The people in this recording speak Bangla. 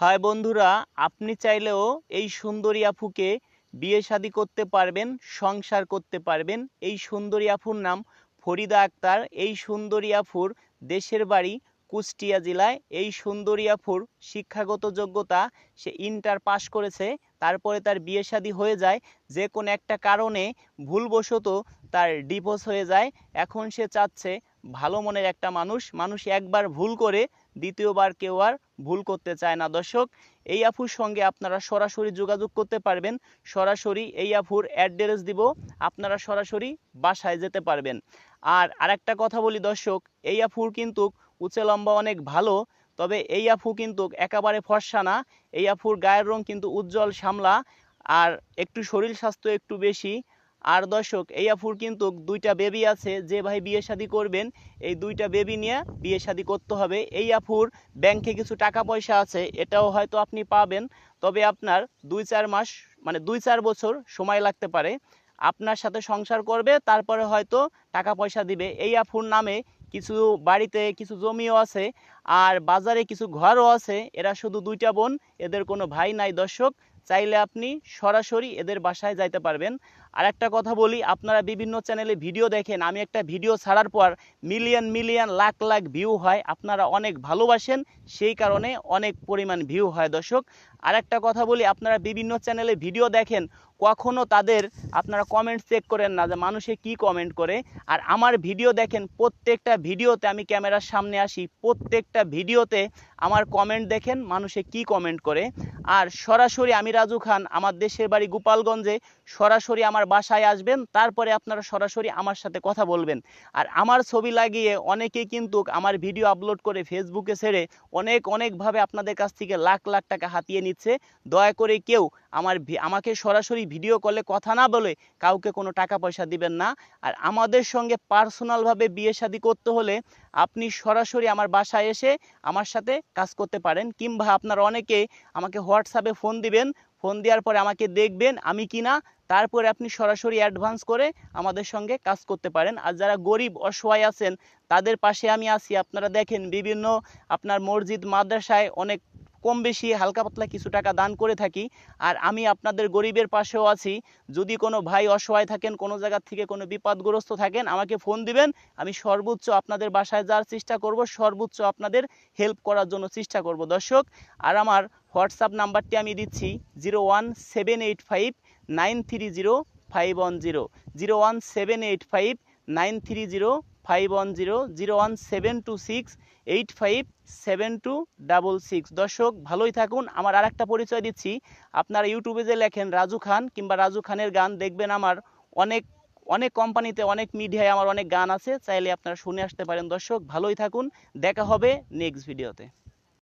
হয় বন্ধুরা, আপনি চাইলেও এই সুন্দরী আফুকে বিয়ে শাদী করতে পারবেন, সংসার করতে পারবেন। এই সুন্দরী আফুর নাম ফরিদা আক্তার। এই সুন্দরী আফুর দেশের বাড়ি কুষ্টিয়া জেলায়। এই সুন্দরী আফুর শিক্ষাগত যোগ্যতা সে ইন্টার পাশ করেছে, তারপরে তার বিয়ে শাদী হয়ে যায়। যে কোনো একটা কারণে ভুলবশত তার ডিভোর্স হয়ে যায়। এখন সে চাচ্ছে ভালো মনের একটা মানুষ। মানুষ একবার ভুল করে দ্বিতীয়বার কেউ আর ভুল করতে চায় না। দর্শক, এই আফুর সঙ্গে আপনারা সরাসরি যোগাযোগ করতে পারবেন। সরাসরি এই আফুর অ্যাড্রেস দিব, আপনারা সরাসরি বাসায় যেতে পারবেন। আর আরেকটা কথা বলি দর্শক, এই আফুর কিন্তু উঁচে লম্বা অনেক ভালো, তবে এই আফু কিন্তু একেবারে ফর্সা না। এই আফুর গায়ের রং কিন্তু উজ্জ্বল শ্যামলা আর একটু শরীর স্বাস্থ্য একটু বেশি। আর দর্শক এই আফুর কিন্তু দুইটা বেবি আছে, যে ভাই বিয়ে শাদী করবেন, এই দুইটা বেবি নিয়ে বিয়ে শাদী করতে হবে। এই আফুর ব্যাংকে কিছু টাকা পয়সা আছে, এটাও হয়তো আপনি পাবেন। তবে আপনার দুই চার মাস মানে দুই চার বছর সময় লাগতে পারে। আপনার সাথে সংসার করবে, তারপরে হয়তো টাকা পয়সা দিবে। এই আফুর নামে কিছু বাড়িতে কিছু জমিও আছে, আর বাজারে কিছু ঘরও আছে। এরা শুধু দুইটা বোন, এদের কোনো ভাই নাই দর্শক। চাইলে আপনি সরাসরি এদের বাসায় যাইতে পারবেন। আর একটা কথা বলি, আপনারা বিভিন্ন চ্যানেলে ভিডিও দেখেন, আমি একটা ভিডিও ছাড়ার পর million million lakh lakh view হয়, আপনারা অনেক ভালোবাসেন, সেই কারণে অনেক পরিমাণ ভিউ হয় দর্শক। আর একটা কথা বলি, আপনারা বিভিন্ন চ্যানেলে ভিডিও দেখেন কখনো তাদের আপনারা কমেন্ট চেক করেন না যে মানুষে কি কমেন্ট করে। আর আমার ভিডিও দেখেন, প্রত্যেকটা ভিডিওতে আমি ক্যামেরার সামনে আসি, প্রত্যেকটা ভিডিওতে আমার কমেন্ট দেখেন মানুষে কি কমেন্ট করে। আর সরাসরি আমি রাজু খান, আমার দেশের বাড়ি গোপালগঞ্জে, সরাসরি আমার বাসায় আসবেন, তারপরে আপনারা সরাসরি আমার সাথে কথা বলবেন। আর আমার ছবি লাগিয়ে অনেকেই কিন্তু আমার ভিডিও আপলোড করে ফেসবুকে ছেড়ে অনেক, অনেকভাবে আপনাদের কাছ থেকে লাখ লাখ টাকা হাতিয়ে নিচ্ছে। দয়া করে কেউ আমার আমাকে সরাসরি ভিডিও কলে কথা না বলে কাউকে কোনো টাকা পয়সা দিবেন না। আর আমাদের সঙ্গে পার্সোনালভাবে বিয়ে শাদী করতে হলে আপনি সরাসরি আমার বাসায় এসে আমার সাথে কাজ করতে পারেন। কিংবা আপনারা অনেকে আমাকে হোয়াটসঅ্যাপে ফোন দিবেন ফোন দেওয়ার পরে আমাকে দেখবেন আমি কিনা, তারপরে আপনি সরাসরি অ্যাডভান্স করে আমাদের সঙ্গে কাজ করতে পারেন। আর যারা গরিব, অসহায় আছেন, তাদের পাশে আমি আছি। আপনারা দেখেন বিভিন্ন আপনার মসজিদ, মাদ্রাসায় অনেক কম বেশি হালকা পাতলা কিছু টাকা দান করে থাকি। আর আমি আপনাদের গরিবের পাশেও আছি। যদি কোনো ভাই অসহায় থাকেন, কোনো জায়গা থেকে কোনো বিপদগ্রস্ত থাকেন, আমাকে ফোন দিবেন। আমি সর্বোচ্চ আপনাদের বাসায় যাওয়ার চেষ্টা করব, সর্বোচ্চ আপনাদের হেল্প করার জন্য চেষ্টা করব। দর্শক, আর আমার হোয়াটসঅ্যাপ নাম্বারটি আমি দিচ্ছি zero one seven eight five nine three zero five one zero zero one seven eight five nine three zero five one zero zero one seven two six eight five seven two double six দর্শক, ভালোই থাকুন। আমার আর একটা পরিচয় দিচ্ছি। আপনারা ইউটিউবে যে লেখেন রাজু খান কিংবা রাজু খানের গান দেখবেন আমার অনেক অনেক কোম্পানিতে, অনেক মিডিয়ায় আমার অনেক গান আছে। চাইলে আপনারা শুনে আসতে পারেন। দর্শক, ভালোই থাকুন। দেখা হবে নেক্সট ভিডিওতে